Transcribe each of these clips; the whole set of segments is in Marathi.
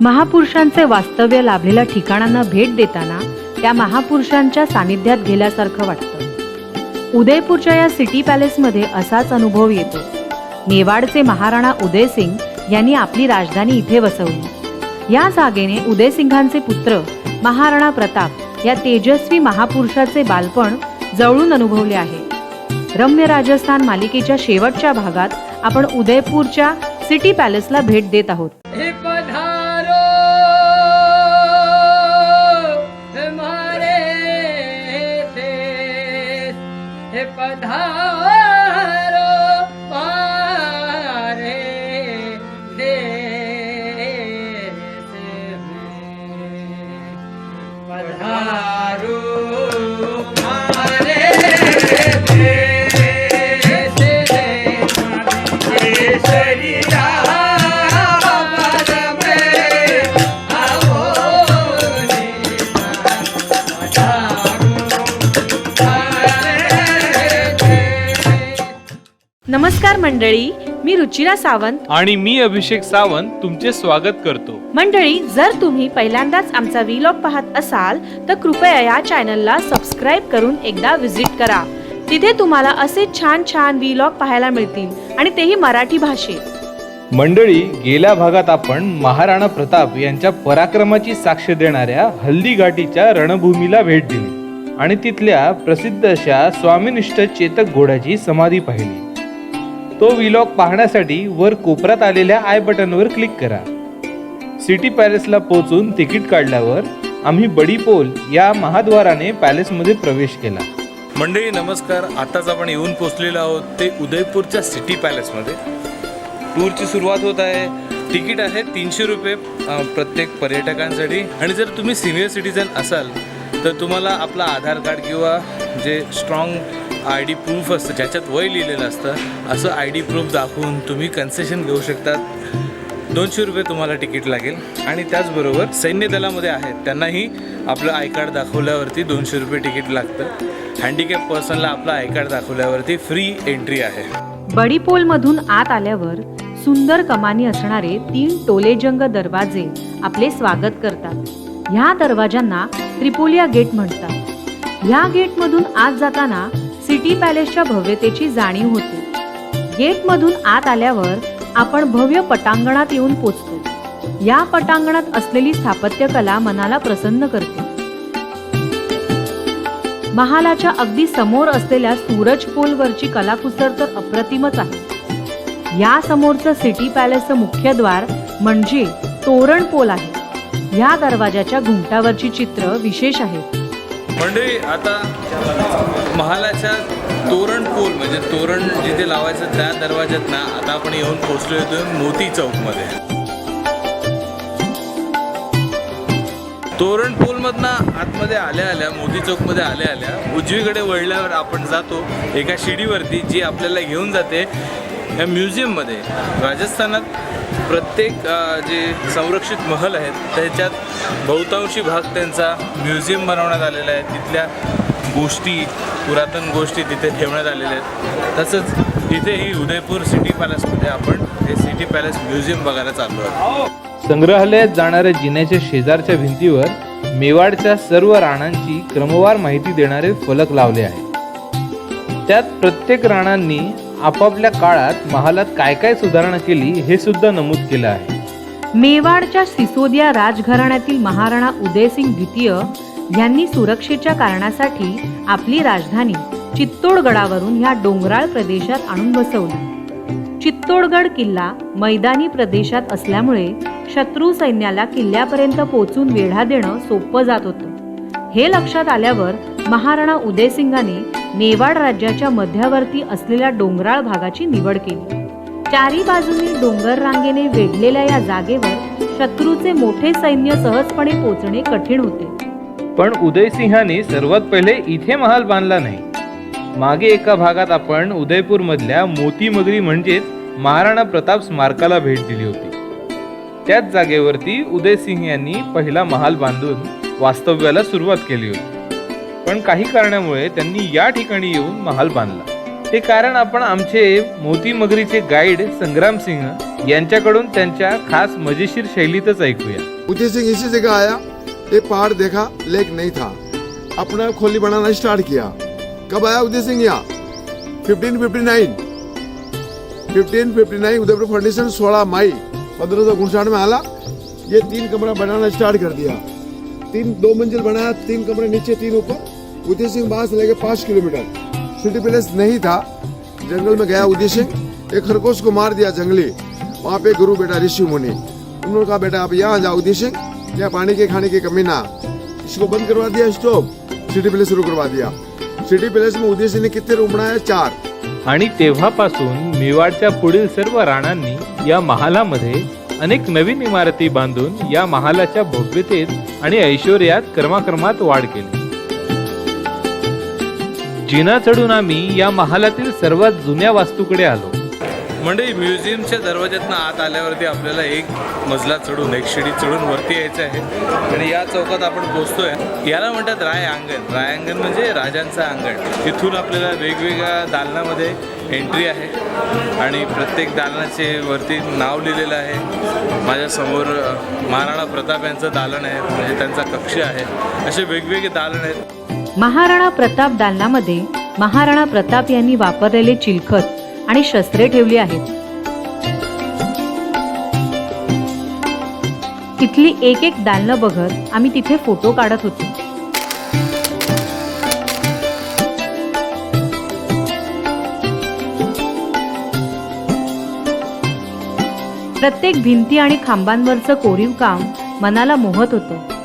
महापुरुषांचे वास्तव्य लाभलेल्या ठिकाणांना भेट देताना त्या महापुरुषांच्या सानिध्यात गेल्यासारखं वाटतं. उदयपूरच्या या सिटी पॅलेसमध्ये असाच अनुभव येतो. मेवाडचे महाराणा उदयसिंग यांनी आपली राजधानी इथे वसवली. या जागेने उदयसिंगांचे पुत्र महाराणा प्रताप या तेजस्वी महापुरुषाचे बालपण जवळून अनुभवले आहे. रम्य राजस्थान मालिकेच्या शेवटच्या भागात आपण उदयपूरच्या सिटी पॅलेसला भेट देत आहोत. नमस्कार मंडळी. मी रुचिरा सावंत. आणि मी अभिषेक सावंत तुमचे स्वागत करतो. मंडळी जर तुम्ही पहिल्यांदाच आमचा व्लॉग पाहत असाल तर कृपया या चॅनलला सबस्क्राईब करून एकदा व्हिजिट करा. तिथे तुम्हाला असे छान छान व्लॉग पाहायला मिळतील आणि तेही मराठी भाषेत. मंडळी गेल्या भागात आपण महाराणा प्रताप यांच्या पराक्रमाची साक्ष देणाऱ्या हल्दी घाटीच्या रणभूमीला भेट दिली. आणि तिथल्या प्रसिद्ध अशा स्वामीनिष्ठ चेतक घोड्याची समाधी पाहिली. तो विलॉग पाहण्यासाठी वर कोपऱ्यात आलेल्या आय बटनवर क्लिक करा. सिटी पॅलेसला पोहोचून तिकीट काढल्यावर आम्ही बडी पोल या महाद्वाराने पॅलेसमध्ये प्रवेश केला. मंडळी नमस्कार. आताच आपण येऊन पोचलेलो आहोत ते उदयपूरच्या सिटी पॅलेसमध्ये टूरची सुरुवात होत आहे. तिकीट आहे तीनशे रुपये प्रत्येक पर्यटकांसाठी. आणि जर तुम्ही सिनियर सिटीजन असाल तर तुम्हाला आपला आधार कार्ड किंवा जे स्ट्रॉंग आय डी प्रूफ असतं ज्याच्यात वय लिहिलेलं असतं असं आय डी प्रूफ दाखवून तुम्ही कन्सेशन घेऊ शकतात. दोनशे रुपये तुम्हाला तिकीट लागेल. आणि त्याचबरोबर सैन्य दलामध्ये आहेत त्यांनाही आपलं आय कार्ड दाखवल्यावरती दोनशे रुपये तिकीट लागतं. हँडिकॅप पर्सनला आपलं आय कार्ड दाखवल्यावरती फ्री एंट्री आहे. बडीपोलमधून आत आल्यावर सुंदर कमानी असणारे तीन टोलेजंग दरवाजे आपले स्वागत करतात. ह्या दरवाजांना त्रिपोलिया गेट म्हणतात. ह्या गेटमधून आत जाताना सिटी पॅलेसच्या भव्यतेची जाणीव होते. गेटमधून आत आल्यावर आपण भव्य पटांगणात येऊन पोचतो. या पटांगणात असलेली स्थापत्यकला मनाला प्रसन्न करते. महालाच्या अगदी समोर असलेल्या सूरज पोलवरची कलाकुसर तर अप्रतिमच आहे. या समोरचं सिटी पॅलेसचं मुख्य द्वार म्हणजे तोरण पोल आहे. या दरवाजाच्या घुमटावरची चित्र विशेष आहे. मंडळी आता महालाच्या तोरण पोल म्हणजे तोरण जिथे लावायचं त्या दरवाज्यात ना आता आपण येऊन पोहोचलो येतो मोती चौकमध्ये. तोरण पोलमधनं आतमध्ये आल्या आल्या मोती चौकमध्ये आल्या आल्या उजवीकडे वळल्यावर आपण जातो एका शिडीवरती जी आपल्याला घेऊन जाते या म्युझियममध्ये. राजस्थानात प्रत्येक जे संरक्षित महल आहेत त्याच्यात बहुतांशी भाग त्यांचा म्युझियम बनवण्यात आलेला आहे. तिथल्या गोष्टी पुरातन गोष्टी तिथे ठेवण्यात आलेल्या आहेत. तसंच इथेही उदयपूर सिटी पॅलेसमध्ये आपण हे सिटी पॅलेस म्युझियम बघायला चाललो आहोत. संग्रहालयात जाणाऱ्या जिन्याच्या शेजारच्या भिंतीवर मेवाडच्या सर्व राणांची क्रमवार माहिती देणारे फलक लावले आहेत. त्यात प्रत्येक राणांनी आपापल्या काळात महालात काय काय सुधारणा केली हे सुद्धा नमूद केलं आहे. मेवाडच्या सिसोदिया राजघराण्यातील महाराणा उदयसिंग द्वितीय यांनी सुरक्षेच्या कारणासाठी आपली राजधानी चित्तोडगडावरून ह्या डोंगराळ प्रदेशात आणून बसवली. चित्तोडगड किल्ला मैदानी प्रदेशात असल्यामुळे शत्रू सैन्याला किल्ल्यापर्यंत पोचून वेढा देणं सोपं जात होतं. हे लक्षात आल्यावर महाराणा उदयसिंगाने मेवाड राज्याच्या मध्यावर्ती असलेल्या डोंगराळ भागाची निवड केली. चारी बाजूनी डोंगर रांगेने वेढलेल्या या जागेवर शत्रूचे मोठे सैन्य सहजपणे पोचणे कठीण होते. पण उदयसिंहाने सर्वात पहिले इथे महाल बांधला नाही. मागे एका भागात आपण उदयपूरमधल्या मोती मगरी म्हणजेच महाराणा प्रताप स्मारकाला भेट दिली होती. त्याच जागेवरती उदयसिंह यांनी पहिला महाल बांधून वास्तव्याला सुरुवात केली होती. पण काही कारणामुळे त्यांनी या ठिकाणी येऊन महाल बांधला. हे कारण आपण आमचे मोती मगरीचे गाईड संग्राम सिंह यांच्याकडून त्यांच्या खास मजेशीर शैलीतच ऐकूया. उदयसिंह इसी जगह आया. एक पहाड़ देखा, लेक नहीं था। अपना खोली बनाना स्टार्ट किया। कब आया उदय सिंह यहाँ? Fifteen fifty nine fifteen fifty nine Udaipur foundation सोलह मई, पंद्रह सौ उनसाठ में आला। ये तीन कमरा बनाना स्टार्ट कर दिया। तीन, दो मंजिल बनाया, तीन कमरे नीचे, तीन ऊपर। उदय सिंह बाहर से लेके पाँच किलोमीटर। सिटी पैलेस नहीं था। जंगल में गया उदय सिंह। एक खरगोश को मार दिया जंगली। वहाँ पे गुरु बेटा ऋषि मुनि। उन्होंने कहा, बेटा, आप यहाँ जाओ उदय सिंह। या पानी के खाने की कमी ना। इसको बंद करवा दिया स्टोव सिटी पैलेस शुरू करवा दिया। सिटी पैलेस में उदय सिंह ने कितने रूम बनाए? चार। आणि तेव्हापासून मेवाडच्या पुढील सर्व राणांनी या महालामध्ये अनेक नवीन इमारती बांधून या महालाच्या भव्यतेत आणि ऐश्वर्यात क्रमाक्रमात वाढ केली. जिना चढून आम्ही या महालातील सर्वात जुन्या वास्तूकडे आलो. म्हणजे म्युझियमच्या दरवाज्यातनं आत आल्यावरती आपल्याला एक मजला चढून एक शिडी चढून वरती यायचं आहे. आणि या चौकात आपण पोचतोय याला म्हणतात राय अंगण राय अंगण म्हणजे राजांचं अंगण. तिथून आपल्याला वेगवेगळ्या दालनामध्ये एंट्री आहे. आणि प्रत्येक दालनाचे वरती नाव लिहिलेलं आहे. माझ्यासमोर महाराणा प्रताप यांचं दालन आहे. म्हणजे त्यांचा कक्ष आहे. असे वेगवेगळे दालन आहेत. महाराणा प्रताप दालनामध्ये महाराणा प्रताप यांनी वापरलेले चिलखत आणि शस्त्रे ठेवली आहेत. तिथली एक एक दालनं बघत आम्ही तिथे फोटो काढत होतो. प्रत्येक भिंती आणि खांबांवरचं कोरीव काम मनाला मोहत होतं.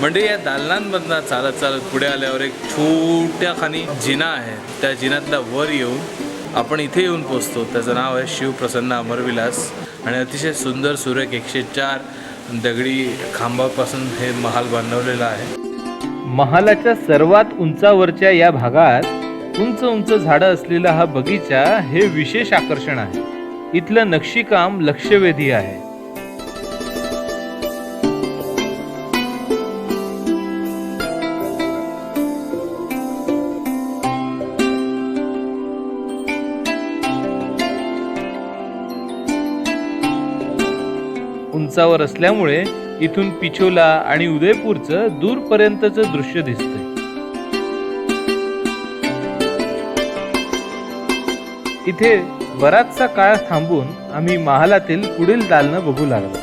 म्हणजे या दालनांमधनं चालत चालत पुढे आल्यावर एक छोट्या खाली जिना आहे. त्या जिन्यातला वर येऊन आपण इथे येऊन पोचतो. त्याचं नाव आहे शिवप्रसन्न अमरविलास. आणि अतिशय सुंदर सुरेख एकशे चार दगडी खांबापासून हे महाल बांधवलेलं आहे. महालाच्या सर्वात उंचावरच्या या भागात उंच उंच झाडं असलेला हा बगीचा हे विशेष आकर्षण आहे. इथलं नक्षीकाम लक्षवेधी आहे. उंचावर असल्यामुळे इथून पिछोला आणि उदयपूरचं दूरपर्यंतचं दृश्य दिसतंय. इथे बराचसा काळ थांबून आम्ही महालातील पुढील दालनं बघू लागलो.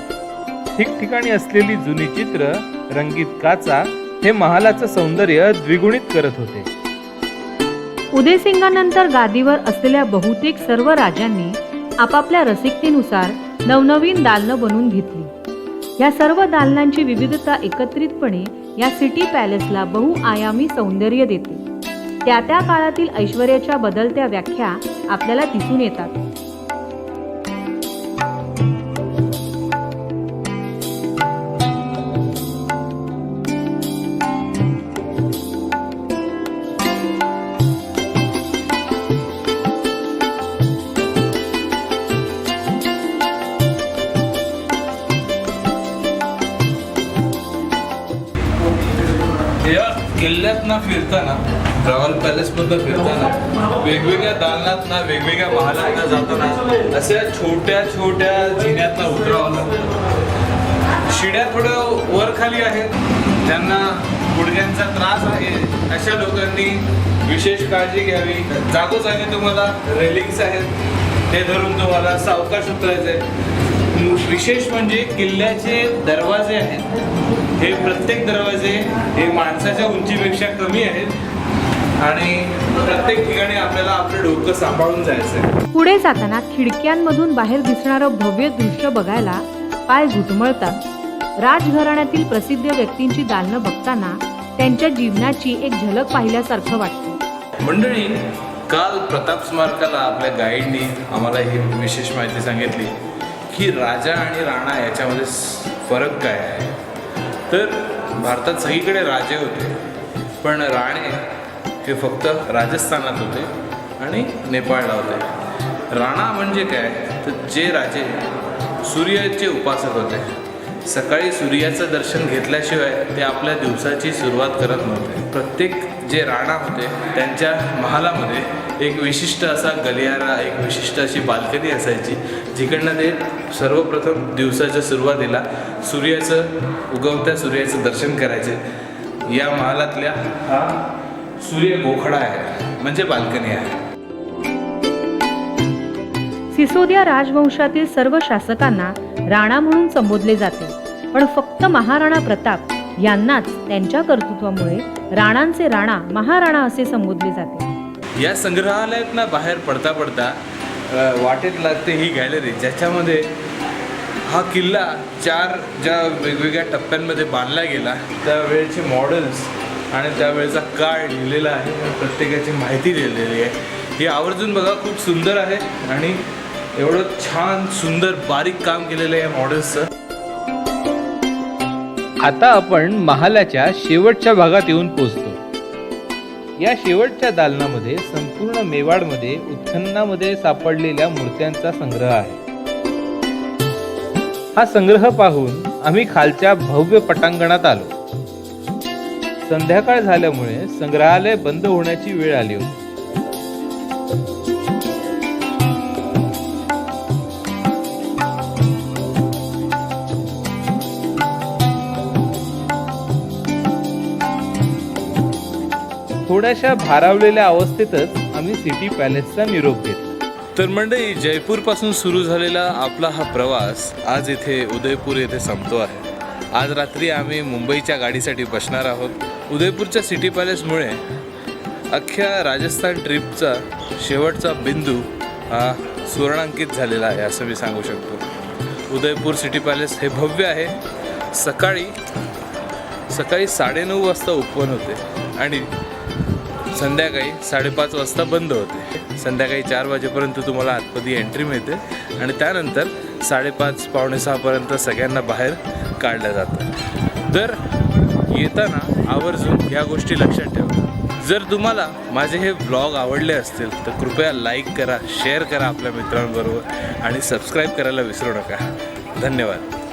ठिकठिकाणी असलेली जुनी चित्र रंगीत काचा हे महालाचं सौंदर्य द्विगुणित करत होते. उदयसिंगानंतर गादीवर असलेल्या बहुतेक सर्व राजांनी आपापल्या रसिकतेनुसार नवनवीन दालनं बनवून घेतली. या सर्व दालनांची विविधता एकत्रितपणे या सिटी पॅलेसला बहुआयामी सौंदर्य देते. त्या त्या काळातील ऐश्वर्याच्या बदलत्या व्याख्या आपल्याला दिसून येतात. किल्ल्यातनं फिरताना रॉयल पॅलेसमधनं फिरताना वेगवेगळ्या दालनातना वेगवेगळ्या महालातना जाताना अशा छोट्या छोट्या जिन्यातनं उतरावं लागतं. शिड्या थोडं वर खाली आहेत. त्यांना गुडघ्यांचा त्रास आहे. अशा लोकांनी विशेष काळजी घ्यावी. जागोजागी तुम्हाला. रेलिंग्स आहेत. ते धरून तुम्हाला सावकाश उतरायचं आहे विशेष म्हणजे किल्ल्याचे दरवाजे आहेत. हे प्रत्येक दरवाजे हे माणसाच्या उंचीपेक्षा कमी आहेत आणि प्रत्येक ठिकाणी आपल्याला आपलं डोकं सांभाळून जायचं पुढे जाताना खिडक्यांमधून बाहेर दिसणारं भव्य दृश्य बघायला पाय घुटमळतात राजघराण्यातील प्रसिद्ध व्यक्तींची दालनं बघताना त्यांच्या जीवनाची एक झलक पाहिल्यासारखं वाटतं. मंडळी काल प्रताप स्मारकाला आपल्या गाईडनी आम्हाला ही विशेष माहिती सांगितली की राजा आणि राणा याच्यामध्ये फरक काय आहे? तर भारतात सगळीकडे राजे होते. पण राणे हे फक्त राजस्थानात होते आणि नेपाळला होते. राणा म्हणजे काय? तर जे राजे सूर्याचे उपासक होते. सकाळी सूर्याचं दर्शन घेतल्याशिवाय ते आपल्या दिवसाची सुरुवात करत नव्हते. प्रत्येक जे राणा होते त्यांच्या महालामध्ये एक विशिष्ट असा गलियारा एक विशिष्ट अशी बाल्कनी असायची जिकडनं ते सर्वप्रथम दिवसाच्या सुरुवातीला सूर्याचं उगवत्या सूर्याचं दर्शन करायचे. या महालातल्या हा सूर्य गोखडा आहे म्हणजे बाल्कनी आहे. सिसोदिया राजवंशातील सर्व शासकांना राणा म्हणून संबोधले जाते. पण फक्त महाराणा प्रताप यांनाच त्यांच्या कर्तृत्वामुळे राणांचे राणा महाराणा असे संबोधले जाते. या संग्रहालयातनं बाहेर पडता पडता वाटेत लागते ही गॅलरी ज्याच्यामध्ये हा किल्ला चार ज्या वेगवेगळ्या टप्प्यांमध्ये बांधला गेला त्यावेळेचे मॉडेल्स आणि त्यावेळेचा काळ लिहिलेला आहे प्रत्येकाची माहिती लिहिलेली आहे. ही आवर्जून बघा खूप सुंदर आहे आणि एवढं छान सुंदर बारीक काम केलेलं आहे या मॉडेल्सचं आता आपण महालाच्या शेवटच्या भागात येऊन पोहोचतो. या शेवटच्या दालनामध्ये संपूर्ण मेवाडमध्ये उत्खननामध्ये सापडलेल्या मूर्त्यांचा संग्रह आहे. हा संग्रह पाहून आम्ही खालच्या भव्य पटांगणात आलो. संध्याकाळ झाल्यामुळे संग्रहालय बंद होण्याची वेळ आली होती. थोड्याशा भारावलेल्या अवस्थेतच आम्ही सिटी पॅलेसचा निरोप घेतला. तर मंडळी जयपूरपासून सुरू झालेला आपला हा प्रवास आज इथे उदयपूर येथे संपतो आहे. आज रात्री आम्ही मुंबईच्या गाडीसाठी बसणार आहोत. उदयपूरच्या सिटी पॅलेसमुळे अख्ख्या राजस्थान ट्रिपचा शेवटचा बिंदू हा सुवर्णांकित झालेला आहे असं मी सांगू शकतो. उदयपूर सिटी पॅलेस हे भव्य आहे. सकाळी सकाळी साडेनऊ वाजता ओपन होते आणि संध्याकाळी साडेपाच वाजता बंद होते. संध्याकाळी चार वाजेपर्यंत तुम्हाला आतमध्ये एंट्री मिळते आणि त्यानंतर साडेपाच पावणे सहापर्यंत सगळ्यांना बाहेर काढलं जातं. तर येताना आवर्जून या गोष्टी लक्षात ठेवा. जर तुम्हाला माझे हे ब्लॉग आवडले असतील तर कृपया लाईक करा शेअर करा आपल्या मित्रांबरोबर आणि सबस्क्राईब करायला विसरू नका. धन्यवाद.